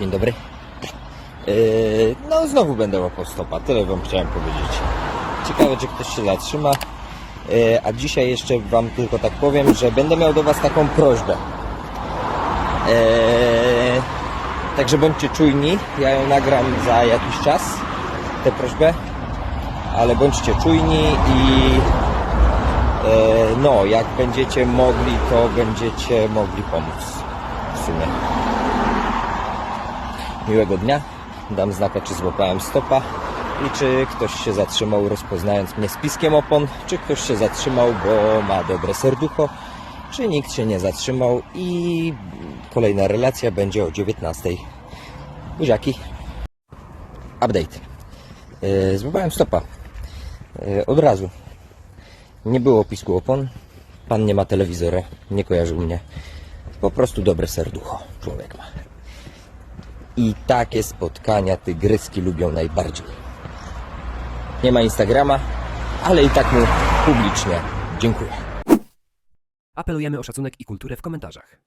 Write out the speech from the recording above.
Dzień dobry. Yy, no znowu będę łapał stopa, tyle wam chciałem powiedzieć. Ciekawe, czy ktoś się zatrzyma. Yy, a dzisiaj jeszcze wam tylko tak powiem, że będę miał do was taką prośbę. Yy, także bądźcie czujni, ja ją nagram za jakiś czas, tę prośbę. Ale bądźcie czujni i e, no, jak będziecie mogli, to będziecie mogli pomóc w sumie. Miłego dnia. Dam znaka, czy złapałem stopa i czy ktoś się zatrzymał, rozpoznając mnie z piskiem opon, czy ktoś się zatrzymał, bo ma dobre serducho, czy nikt się nie zatrzymał i kolejna relacja będzie o 19. Buziaki. Update. Yy, złapałem stopa. Yy, od razu. Nie było pisku opon. Pan nie ma telewizora, nie kojarzył mnie. Po prostu dobre serducho człowiek ma. I takie spotkania tygryski lubią najbardziej. Nie ma Instagrama, ale i tak mu publicznie dziękuję. Apelujemy o szacunek i kulturę w komentarzach.